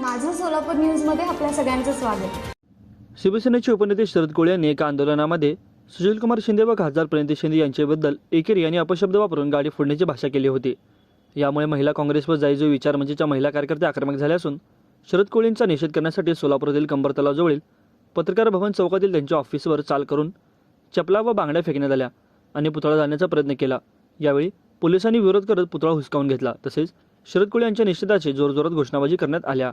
माझं सोलापूर न्यूजमध्ये आपल्या सगळ्यांचं स्वागत. शिवसेनेचे उपनेते शरद कोळे यांनी एका आंदोलनामध्ये सुशीलकुमार शिंदे व खासदार प्रणिती शिंदे यांच्याबद्दल एकेरी यांनी अपशब्द वापरून गाडी फोडण्याची भाषा केली होती. यामुळे महिला काँग्रेस व जायजो विचार म्हणजे मंचच्या महिला कार्यकर्ते आक्रमक झाले असून शरद कोळेंचा निषेध करण्यासाठी सोलापुरातील कंबर तलावजवळील पत्रकार भवन चौकातील त्यांच्या ऑफिसवर चाल करून चपला व बांगड्या फेकण्यात आल्या आणि पुतळा जाण्याचा प्रयत्न केला. यावेळी पोलिसांनी विरोध करत पुतळा हुसकावून घेतला. तसेच शरद कोळे यांच्या निषेधाची जोरजोरात घोषणाबाजी करण्यात आल्या.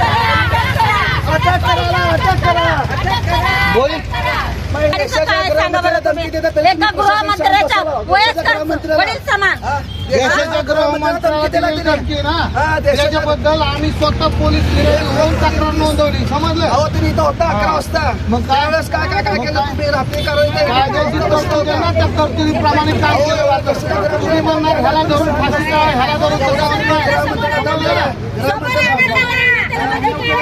अटक करा अटक करा गृहमंत्र्याच्या वडील समान. देशाच्या गृहमंत्र्याला दिलेली धमकी ना हा, देशाच्या- त्याच्याबद्दल आम्ही स्वतः पोलीस गिरणी होऊन तक्रार नोंदवली. समजलं? अहो तुम्ही इथं होता अकरा वाजता. मग काय? त्यावेळेस काय काय काय मग केलं काय? तुम्ही? रात्री कारवाई कायद्याची तरतूद आहे ना त्या तरतुदीप्रमाणे काम केलं जातं तुम्ही म्हणणार ह्याला धरून फाशी काय ह्याला धरून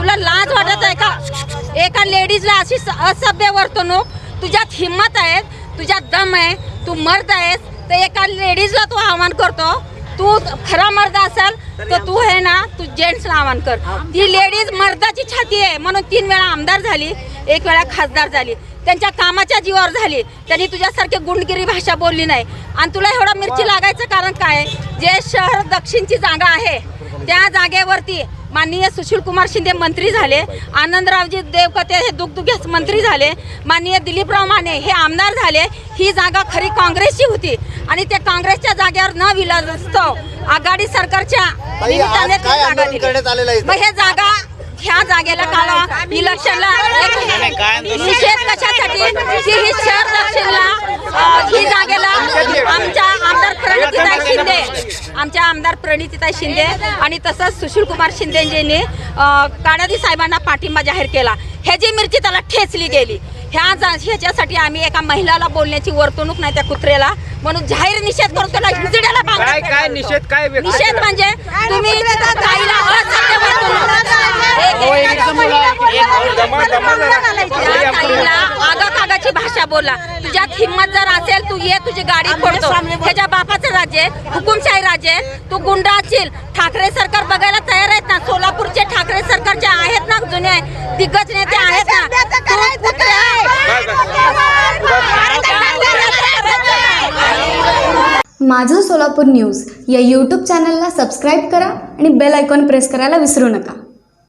तुला लाज वाटत आहे का? एका लेडीजला अशी असभ्य वर्तणूक तुझ्यात हिंमत आहे तुझ्यात दम आहे तू मर्द आहेस तर एका लेडीजला तू आव्हान करतो. तू खरा मर्द असाल तर तू आहे ना तू जेंट्सला आव्हान कर. ती लेडीज मर्दाची छाती आहे म्हणून तीन वेळा आमदार झाली एक वेळा खासदार झाली. त्यांच्या कामाच्या जीवावर झाली. त्यांनी तुझ्यासारखी गुंडगिरी भाषा बोलली नाही. आणि तुला एवढं मिरची लागायचं कारण काय? जे शहर दक्षिणची जागा आहे त्या जागेवरती माननीय सुशील कुमार शिंदे मंत्री झाले आनंदरावजी देवकते हे दुगदुगेच मंत्री झाले माननीय दिलीपराव माने हे आमदार झाले ही जागा खरी काँग्रेसची होती. आणि त्या काँग्रेसच्या जागेवर न विलासतो आघाडी सरकारच्या निमित्ताने ती जागा दिली. मग हे जागा ह्या जागेला काल इलेक्शनला निषेध कशासाठी की ही शहर दक्षिणला अ, ही जागेला आमच्या आमदार प्रणितीताई शिंदे आमच्या आमदार प्रणितीताई शिंदे आणि तसंच सुशील कुमार शिंदेजींनी काणादी साहेबांना पाठिंबा जाहीर केला. ह्याची मिरची त्याला ठेचली गेली ह्या जा- ह्याच्यासाठी आम्ही एका महिलाला बोलण्याची वर्तणूक नाही त्या कुत्र्याला म्हणून जाहीर निषेध करून त्याला हिजड्याला काय काय निषेध काय निषेध? म्हणजे तुम्ही आगाकागाची भाषा बोला तुझ्यात हिंमत जर असेल तू ये तुझी गाडी फोडतो. त्याच्या बापाचं राज्य हुकुमशाही आहे. तू गुंडा असशील ठाकरे सरकार बघायला तयार आहेत ना सोलापूरचे ठाकरे सरकारचे आहेत ना जुने दिग्गज नेते आहेत ना तू माझं सोलापूर न्यूज या यूट्यूब चॅनलला सबस्क्राईब करा आणि बेल आयकॉन प्रेस करायला विसरू नका